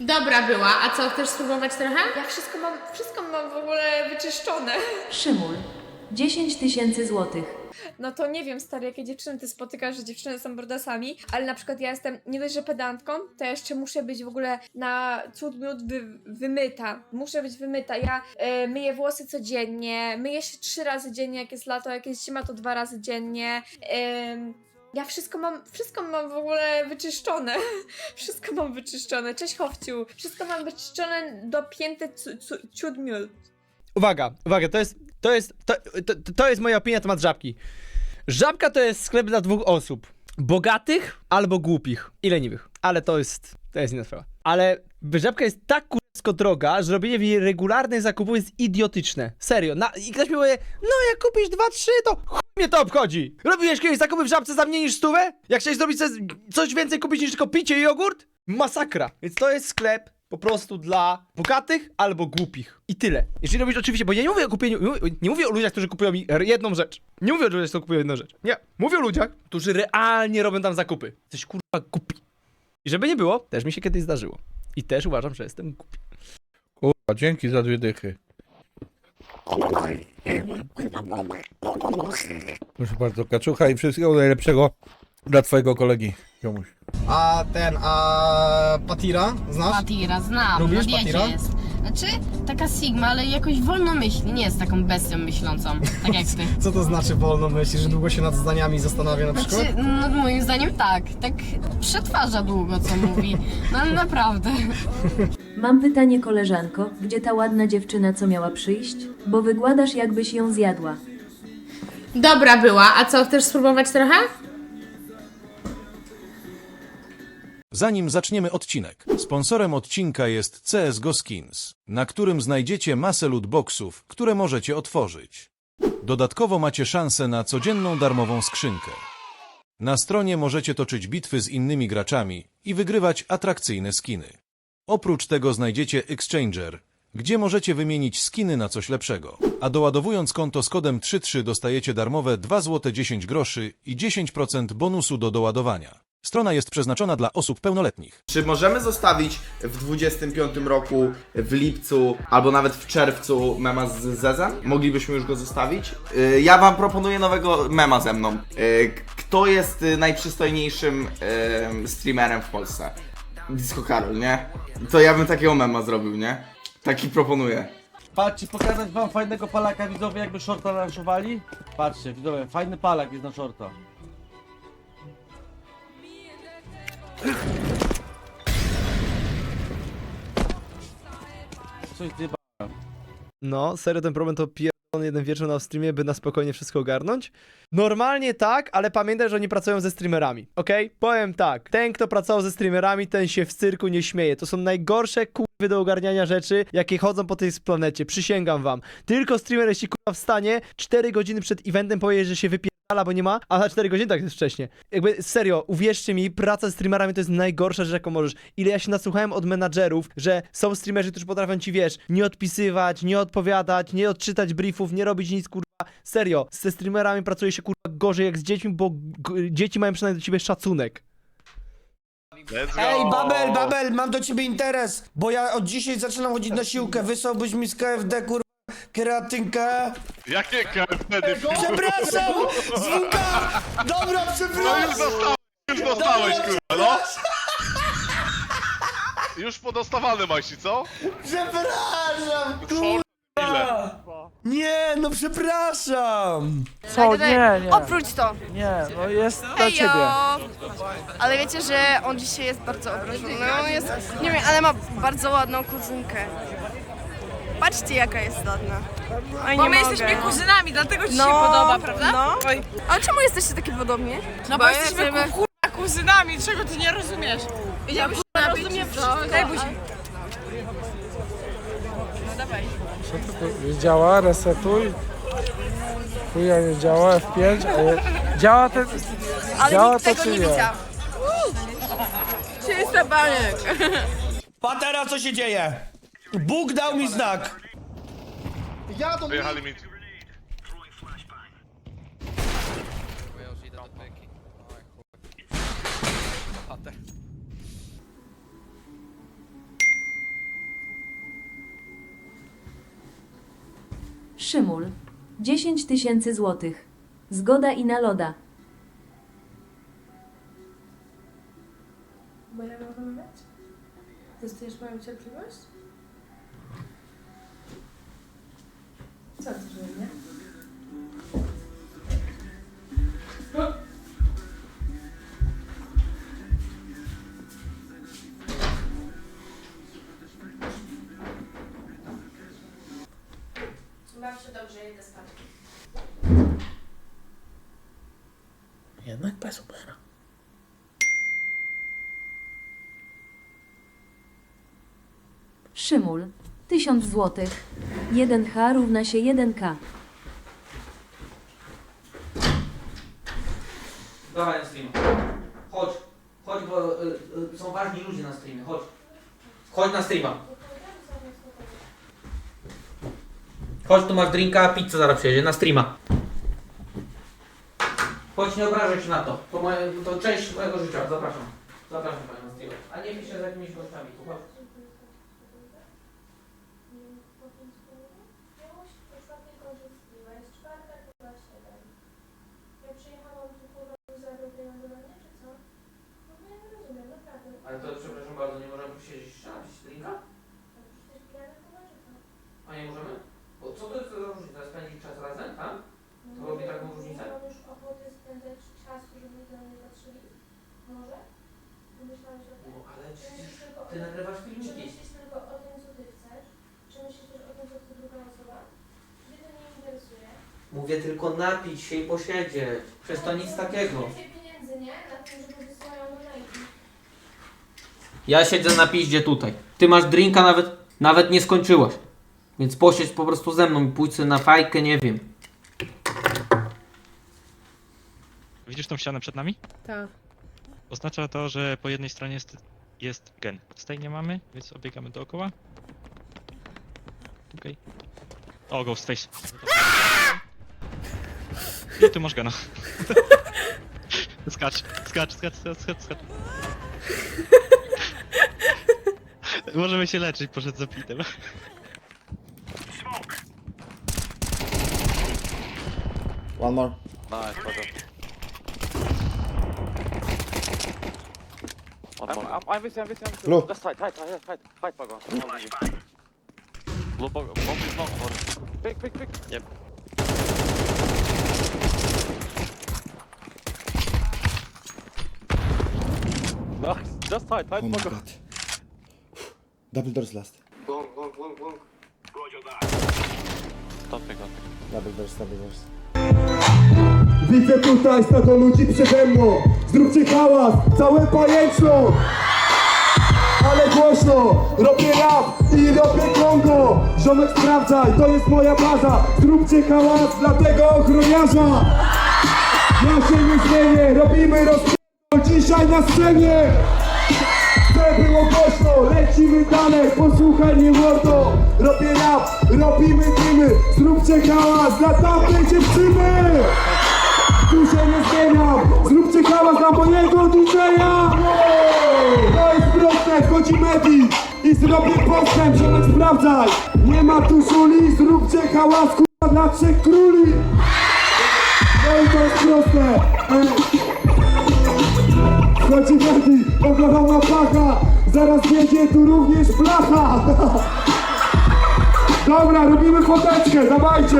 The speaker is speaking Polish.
Dobra była, a co, chcesz spróbować trochę? Ja wszystko mam, wszystko mam w ogóle wyczyszczone. Szymul. 10 tysięcy złotych. No to nie wiem, stary, jakie dziewczyny ty spotykasz, że dziewczyny są brodasami, ale na przykład ja jestem nie dość, że pedantką, to ja jeszcze muszę być w ogóle na cud minut wy, wymyta. Muszę być wymyta. Ja e, myję włosy codziennie, myję się trzy razy dziennie, jak jest lato, jak jest zima, to dwa razy dziennie. Em, ja wszystko mam, wszystko mam w ogóle wyczyszczone. Wszystko mam wyczyszczone. Cześć Chowciu. Wszystko mam wyczyszczone do pięty cu, cu, ciut minut. Uwaga, uwaga, to jest, to jest, to, to, to jest moja opinia na temat żabki. Żabka to jest sklep dla dwóch osób. Bogatych albo głupich i leniwych. Ale to jest, to jest inna sprawa. Ale żabka jest tak kursko droga, że robienie w niej regularnych zakupów jest idiotyczne. Serio. Na, I ktoś mi powie, no jak kupisz dwa, trzy, to chuj mnie to obchodzi. Robiłeś kiedyś zakupy w żabce za mniej niż stówę? Jak chciałeś zrobić coś- coś więcej kupić niż tylko picie i jogurt? Masakra. Więc to jest sklep po prostu dla bogatych albo głupich. I tyle. Jeżeli robisz oczywiście, bo ja nie mówię o kupieniu, nie mówię- o ludziach, którzy kupują mi jedną rzecz. Nie mówię o ludziach, którzy kupują jedną rzecz. Nie. Mówię o ludziach, którzy realnie robią tam zakupy. Jesteś kurwa głupi. I żeby nie było, też mi się kiedyś zdarzyło. I też uważam, że jestem głupi. Kurwa, dzięki za dwie dychy. Proszę bardzo, kaczucha i wszystkiego najlepszego dla twojego kolegi, ziomuś. A ten, a Patira, znasz? Patira, znam, Lubisz diecie Patira? jest. Znaczy, taka Sigma, ale jakoś wolno myśli, nie jest taką bestią myślącą, tak jak ty. Co to znaczy wolno myślisz, że długo się nad zdaniami zastanawia na przykład? Znaczy, no moim zdaniem tak, tak przetwarza długo, co mówi, no ale naprawdę. Mam pytanie, koleżanko. Gdzie ta ładna dziewczyna, co miała przyjść? Bo wygładasz, jakbyś ją zjadła. Dobra była, a co, chcesz spróbować trochę? Zanim zaczniemy odcinek, sponsorem odcinka jest CSGO Skins, na którym znajdziecie masę lootboxów, które możecie otworzyć. Dodatkowo macie szansę na codzienną darmową skrzynkę. Na stronie możecie toczyć bitwy z innymi graczami i wygrywać atrakcyjne skiny. Oprócz tego znajdziecie Exchanger, gdzie możecie wymienić skiny na coś lepszego. A doładowując konto z kodem 33 dostajecie darmowe 2 zł 10 groszy i 10% bonusu do doładowania. Strona jest przeznaczona dla osób pełnoletnich. Czy możemy zostawić w 25 roku, w lipcu albo nawet w czerwcu mema z Zezem? Moglibyśmy już go zostawić? Y, Ja wam proponuję nowego mema ze mną. Y, k- Kto jest y, najprzystojniejszym y, streamerem w Polsce? Disco Karol, nie? To ja bym takiego mema zrobił, nie? Taki proponuję. Patrzcie, pokazać wam fajnego palaka widzowie, jakby shorta lanszowali? Patrzcie, widzowie, fajny palak jest na shorta. Coś zjeba... No, serio ten problem to pierdolony jeden wieczór na streamie, by na spokojnie wszystko ogarnąć? Normalnie tak, ale pamiętaj, że oni pracują ze streamerami, okej? Powiem tak, ten kto pracował ze streamerami, ten się w cyrku nie śmieje. To są najgorsze kurwy do ogarniania rzeczy, jakie chodzą po tej planecie, przysięgam wam. Tylko streamer, jeśli kurwa wstanie, 4 godziny przed eventem powie, że się wypierdala, bo nie ma, a za 4 godziny tak jest wcześnie. Jakby serio, uwierzcie mi, praca ze streamerami to jest najgorsza rzecz, jaką możesz. Ile ja się nasłuchałem od menadżerów, że są streamerzy, którzy potrafią ci, wiesz, nie odpisywać, nie odpowiadać, nie odczytać briefów, nie robić nic, kurwa. Serio, ze streamerami pracuje się, kurwa, gorzej jak z dziećmi, bo g- dzieci mają przynajmniej do ciebie szacunek. Ej, Babel, Babel, mam do ciebie interes, bo ja od dzisiaj zaczynam chodzić na siłkę. Wysłałbyś mi z KFD, kurwa, kreatynkę. Jakie KFD? Przepraszam! Zwuka! Dobra, przepraszam! Już dostałeś, kurwa, no? Już podostawane maści, co? Przepraszam! For ile? Nie, no przepraszam! Co? Nie, nie, Oprócz to, nie, no jest dla Hejo! ciebie. Ale wiecie, że on dzisiaj jest bardzo obrażony. No, on jest, nie wiem, ale ma bardzo ładną kuzynkę. Patrzcie, jaka jest ładna. Oj, Bo nie my mogę. jesteśmy kuzynami, dlatego ci No, się podoba, prawda? no. Oj. Ale czemu jesteście takie podobni? No bo jesteśmy kurwa kuzynami, czego ty nie rozumiesz? Ja kurwa rozumiem wszystko. Daj buzi. Nie działa, resetuj. Chuja nie działa, F5, a je... Działa ten... Ale Działa nikt to tego czy nie nie? widział. Czysta baniek. Patera, co się dzieje? Bóg dał mi znak! Ja to Wyjechali mi. Szymul. 10 tysięcy złotych. Zgoda i na. Bo ja mam moją cierpliwość? Co ty, nie? Baw się dobrze, idę spać. Jednak bez Ubera. Szymul. 1000 złotych. 1H równa się 1K. Dawaj na streama. Chodź. Chodź, bo y, y, są ważni ludzie na streamie. Chodź. Chodź na streama. Chodź, tu masz drinka, pizza zaraz przyjedzie na streama. Chodź, nie obrażaj się na to. To, moje, to część mojego życia. Zapraszam. Zapraszam Panią na streama. A nie piszę z jakimiś gościami. Chodź. Ale to przepraszam bardzo, nie możemy posiedzieć jeszcze napić drinka? A nie możemy? Bo co to jest za różnica? Spędzić czas razem, tak? To robi taką różnicę? No ale przecież ty nagrywasz filmiki. Mówię tylko napić się i posiedzieć. Przez to nic takiego. Ja siedzę na piździe tutaj. Ty masz drinka nawet, nawet nie skończyłaś. Więc posiedź po prostu ze mną i pójdź sobie na fajkę, nie wiem. Widzisz tą ścianę przed nami? Tak. Oznacza to, że po jednej stronie jest, jest gen. Z tej nie mamy, więc obiegamy dookoła. Okej. O, Ghostface. I tu masz gena. skacz, skacz, skacz, skacz, skacz, skacz. Możemy się leczyć, poszedł za pitem. One more. I'm with you, I'm with you, I'm with Blue. Just fight, fight, fight, fight, fight, Pago. Blue, bomb is long, Quick, quick, quick. Yep. Nice, just fight, fight, Oh my god. Double doors last. Long, long, long, long. Don't pick, don't pick. Double doors, double doors. Widzę tutaj stado ludzi przede mną Zróbcie hałas, całe pajęczno Ale głośno, robię rap i robię Kongo Ziomek sprawdzaj, to jest moja baza Zróbcie hałas dla tego ochroniarza Ja się nie zmienię, robimy rozpierdol dzisiaj na scenie! Chcę było głośno, lecimy dalej, posłuchaj mnie mordo. Robię rap, robimy dymy Zróbcie hałas dla tamtej dziewczyny. Tu się nie zmieniam Zróbcie hałas dla mojego DJ-a. To jest proste, wchodzi Medi I zrobię postęp, ziomek sprawdzaj Nie ma tu szuli, zróbcie hałas kurwa dla trzech króli. No i to jest proste. Ej. Wchodzi Medi, oglądana placha. Zaraz będzie tu również blacha Dobra, robimy foteczkę, dawajcie